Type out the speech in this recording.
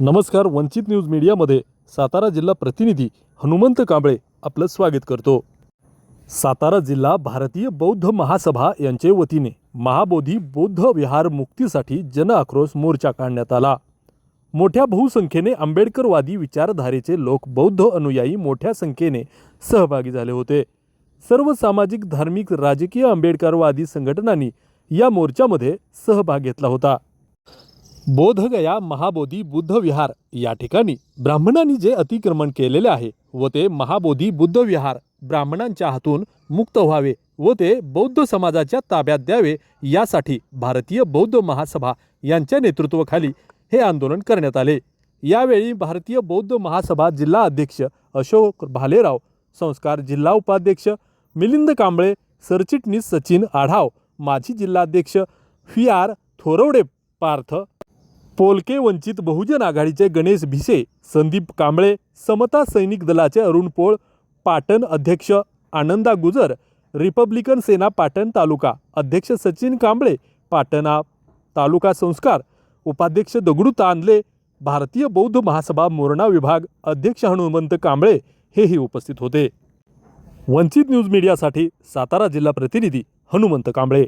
नमस्कार वंचित न्यूज मीडियामध्ये सातारा जिल्हा प्रतिनिधी हनुमंत कांबळे आपलं स्वागत करतो. सातारा जिल्हा भारतीय बौद्ध महासभा यांचे वतीने महाबोधी बौद्ध विहार मुक्तीसाठी जनआक्रोश मोर्चा काढण्यात आला. मोठ्या बहुसंख्येने आंबेडकरवादी विचारधारेचे लोक बौद्ध अनुयायी मोठ्या संख्येने सहभागी झाले होते. सर्व सामाजिक धार्मिक राजकीय आंबेडकरवादी संघटनांनी या मोर्चामध्ये सहभाग घेतला होता. बोधगया महाबोधी बुद्ध विहार या ठिकाणी ब्राह्मणांनी जे अतिक्रमण केलेले आहे व ते महाबोधी बुद्ध विहार ब्राह्मणांच्या हातून मुक्त व्हावे व ते बौद्ध समाजाच्या ताब्यात द्यावे यासाठी भारतीय बौद्ध महासभा यांच्या नेतृत्वाखाली हे आंदोलन करण्यात आले. यावेळी भारतीय बौद्ध महासभा जिल्हा अध्यक्ष अशोक भालेराव संस्कार जिल्हा उपाध्यक्ष मिलिंद कांबळे सरचिटणीस सचिन आढाव माजी जिल्हाध्यक्ष व्ही आर थोरवडे पार्थ पोलके वंचित बहुजन आघाडीचे गणेश भिसे संदीप कांबळे समता सैनिक दलाचे अरुण पोळ पाटण अध्यक्ष आनंदा गुजर रिपब्लिकन सेना पाटण तालुका अध्यक्ष सचिन कांबळे पाटणा तालुका संस्कार उपाध्यक्ष दगडू तांदले भारतीय बौद्ध महासभा मोरणा विभाग अध्यक्ष हनुमंत कांबळे हेही उपस्थित होते. वंचित न्यूज मीडियासाठी सातारा जिल्हा प्रतिनिधी हनुमंत कांबळे.